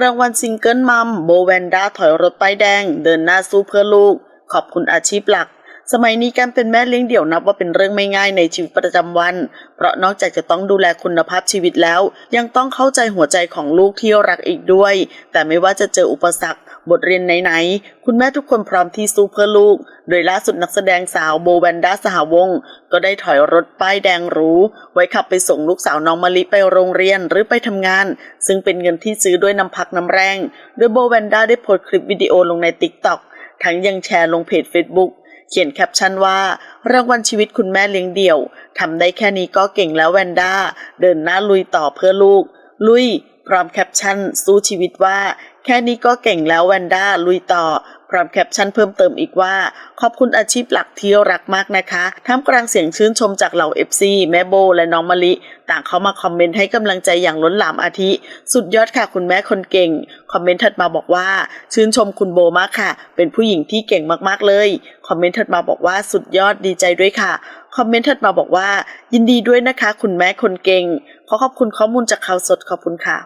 รางวัลซิงเกิลมัมโบแวนด้าถอยรถป้ายแดง เดินหน้าสู้เพื่อลูก ขอบคุณอาชีพหลัก สมัยนี้การเป็นแม่เลี้ยงเดี่ยวนับว่าเป็นเรื่องไม่ง่ายในชีวิตประจำวัน เพราะนอกจากจะต้องดูแลคุณภาพชีวิตแล้ว ยังต้องเข้าใจหัวใจของลูกที่รักอีกด้วย แต่ไม่ว่าจะเจออุปสรรค บทเรียนไหนๆคุณแม่ทุกคนพร้อมที่สู้เพื่อลูก โดยล่าสุดนักแสดงสาวโบแวนด้าสหวง ก็ได้ถอยรถป้ายแดงรูไว้ขับไปส่งลูกสาวน้องมะลิไปโรงเรียนหรือไปทำงาน ซึ่งเป็นเงินที่ซื้อด้วยน้ำพักน้ำแรง โดยโบแวนด้าได้โพสต์คลิปวิดีโอลงในติ๊กต็อกทั้งยังแชร์ลงเพจ Facebook เขียนแคปชั่นว่ารางวัลชีวิตคุณแม่เลี้ยงเดี่ยวทำได้แค่นี้ก็เก่งแล้วแวนด้า เดินหน้าลุยต่อเพื่อลูก ลุย พร้อมแคปชั่นสู้ชีวิตว่า แค่นี้ก็เก่งแล้วแวนด้าลุยต่อ พร้อมแคปชั่นเพิ่มเติมอีกว่า ขอบคุณอาชีพหลักที่รักมากนะคะท่ามกลางเสียงชื่นชมจากเหล่า FC แม่โบและน้องมะลิ ต่างเข้ามาคอมเมนต์ให้กำลังใจอย่างล้นหลามอาทิ สุดยอดค่ะคุณแม่คนเก่ง คอมเมนต์ถัดมาบอกว่า ชื่นชมคุณโบมากค่ะ เป็นผู้หญิงที่เก่งมากๆเลย คอมเมนต์ถัดมาบอกว่าสุดยอดดีใจด้วยค่ะคอมเมนต์ถัดมาบอกว่า ยินดีด้วยนะคะ คุณแม่คนเก่งขอขอบคุณข้อมูลจากข่าวสดขอบคุณค่ะ